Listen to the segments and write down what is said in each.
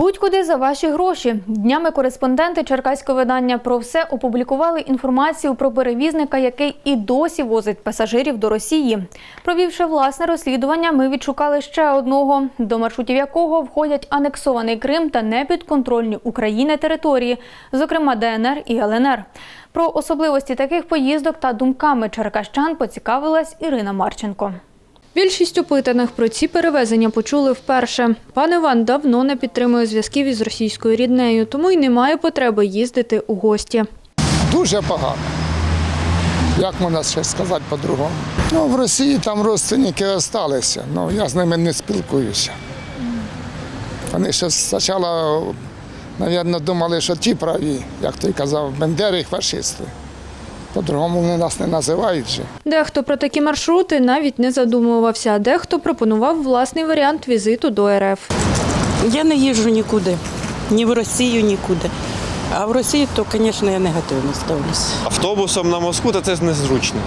Будь-куди за ваші гроші. Днями кореспонденти черкаського видання про все опублікували інформацію про перевізника, який і досі возить пасажирів до Росії. Провівши власне розслідування, ми відшукали ще одного, до маршрутів якого входять анексований Крим та непідконтрольні України території, зокрема ДНР і ЛНР. Про особливості таких поїздок та думками черкащан поцікавилась Ірина Марченко. Більшість опитаних про ці перевезення почули вперше. Пан Іван давно не підтримує зв'язків із російською ріднею, тому й немає потреби їздити у гості. Дуже погано. Як можна ще сказати по-другому? Ну, в Росії там родственники залишилися, ну я з ними не спілкуюся. Вони ще спочатку, мабуть, думали, що ті праві, як той казав, бендери і фашисти. По-другому вони нас не називають вже. Дехто про такі маршрути навіть не задумувався, а дехто пропонував власний варіант візиту до РФ. Я не їжджу нікуди, ні в Росію, нікуди. А в Росію, то, звісно, я негативно ставлюся. Автобусом на Москву це незручно.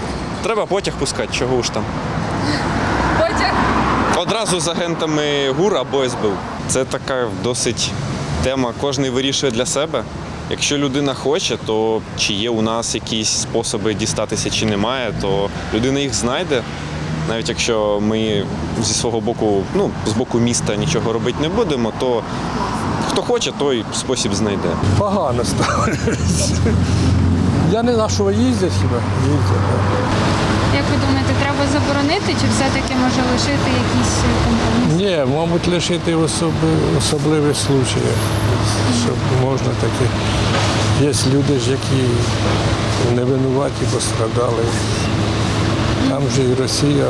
Треба потяг пускати, чого ж там. Потяг? Одразу з агентами ГУР або СБУ. Це така досить тема. Кожен вирішує для себе. Якщо людина хоче, то чи є у нас якісь способи дістатися, чи немає, то людина їх знайде. Навіть якщо ми зі свого боку, ну, з боку міста нічого робити не будемо, то хто хоче, той спосіб знайде. Погано ставлюсь. Я не на що їздять хіба. Їздять. Як ви думаєте, треба заборонити чи все-таки може лишити якісь компроміси? Ні, мабуть, лишити в особ... особливих случаях, щоб можна таке. Є люди ж, які не винуваті, пострадали. Там же і Росія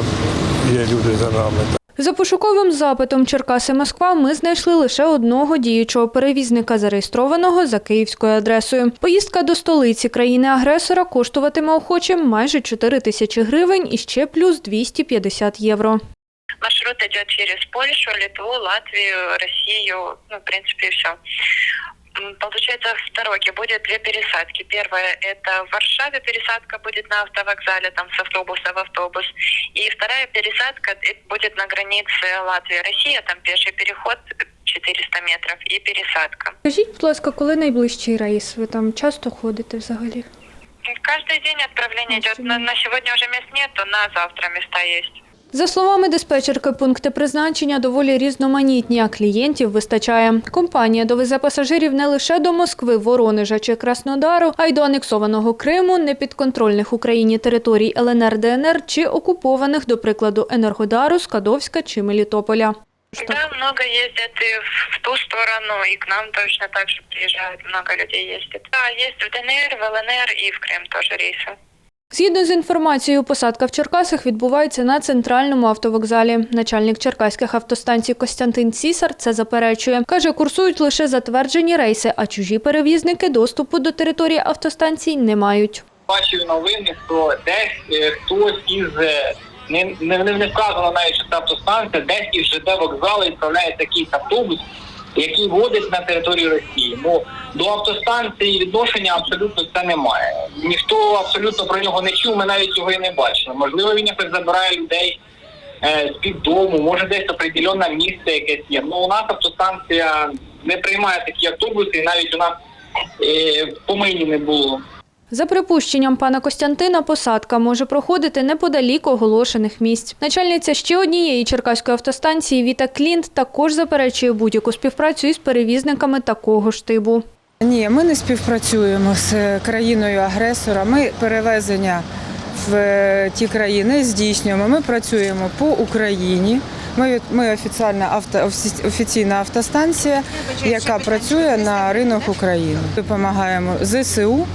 є люди за нами. За пошуковим запитом Черкаси Москва ми знайшли лише одного діючого перевізника, зареєстрованого за київською адресою. Поїздка до столиці країни-агресора коштуватиме охочим майже 4 тисячі гривень і ще плюс 250 євро. Маршрут идет через Польшу, Литву, Латвию, Россию, ну, в принципе, все Получается, в Тароке будет две пересадки. Первая – это в Варшаве пересадка будет на автовокзале, там с автобуса в автобус. И вторая пересадка э, будет на границе Латвии-Россия, там пеший переход 400 метров и пересадка. Скажіть, будь ласка, коли найближчий рейс? Ви там часто ходите взагалі? Каждый день отправление идет. На, на сегодня уже мест нет, то на завтра места есть. За словами диспетчерки, пункти призначення доволі різноманітні, а клієнтів вистачає. Компанія довезе пасажирів не лише до Москви, Воронежа чи Краснодару, а й до анексованого Криму, непідконтрольних Україні територій ЛНР, ДНР чи окупованих, до прикладу, Енергодару, Скадовська чи Мелітополя. Да, много ездят и в, ту сторону, и к нам точно так же приезжают, много людей ездит. Да, есть в ДНР, в ЛНР и в Крым тоже рейсы. Згідно з інформацією, посадка в Черкасах відбувається на центральному автовокзалі. Начальник черкаських автостанцій Костянтин Цісар це заперечує. Каже, курсують лише затверджені рейси, а чужі перевізники доступу до території автостанцій не мають. бачив новини, що десь е, хтось із е, не, не, не вказано навіть що це автостанція, десь із ЖД вокзалу відправляється якийсь автобус, який водить на територію Росії. Ну до автостанції відношення абсолютно це немає. Ніхто абсолютно про нього не чув. Ми навіть його і не бачили. Можливо, він якось забирає людей е, з під дому, може десь определенне місце якесь є. Ну у нас автостанція не приймає такі автобуси, і навіть у нас е, помині не було. За припущенням пана Костянтина, посадка може проходити неподалік оголошених місць. Начальниця ще однієї черкаської автостанції Віта Клінт також заперечує будь-яку співпрацю із перевізниками такого ж типу. Ні, ми не співпрацюємо з країною агресора. Ми перевезення в е, ті країни здійснюємо. Ми працюємо по Україні. Ми, ми офіційна авто офіційна автостанція, яка працює на ринок України. Допомагаємо ЗСУ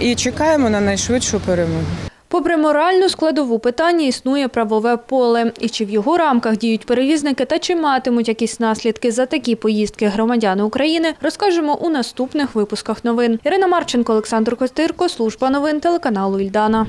і чекаємо на найшвидшу перемогу. Попри моральну складову питання існує правове поле. І чи в його рамках діють перевізники та чи матимуть якісь наслідки за такі поїздки громадяни України, розкажемо у наступних випусках новин. Ірина Марченко, Олександр Костирко, служба новин телеканалу Ільдана.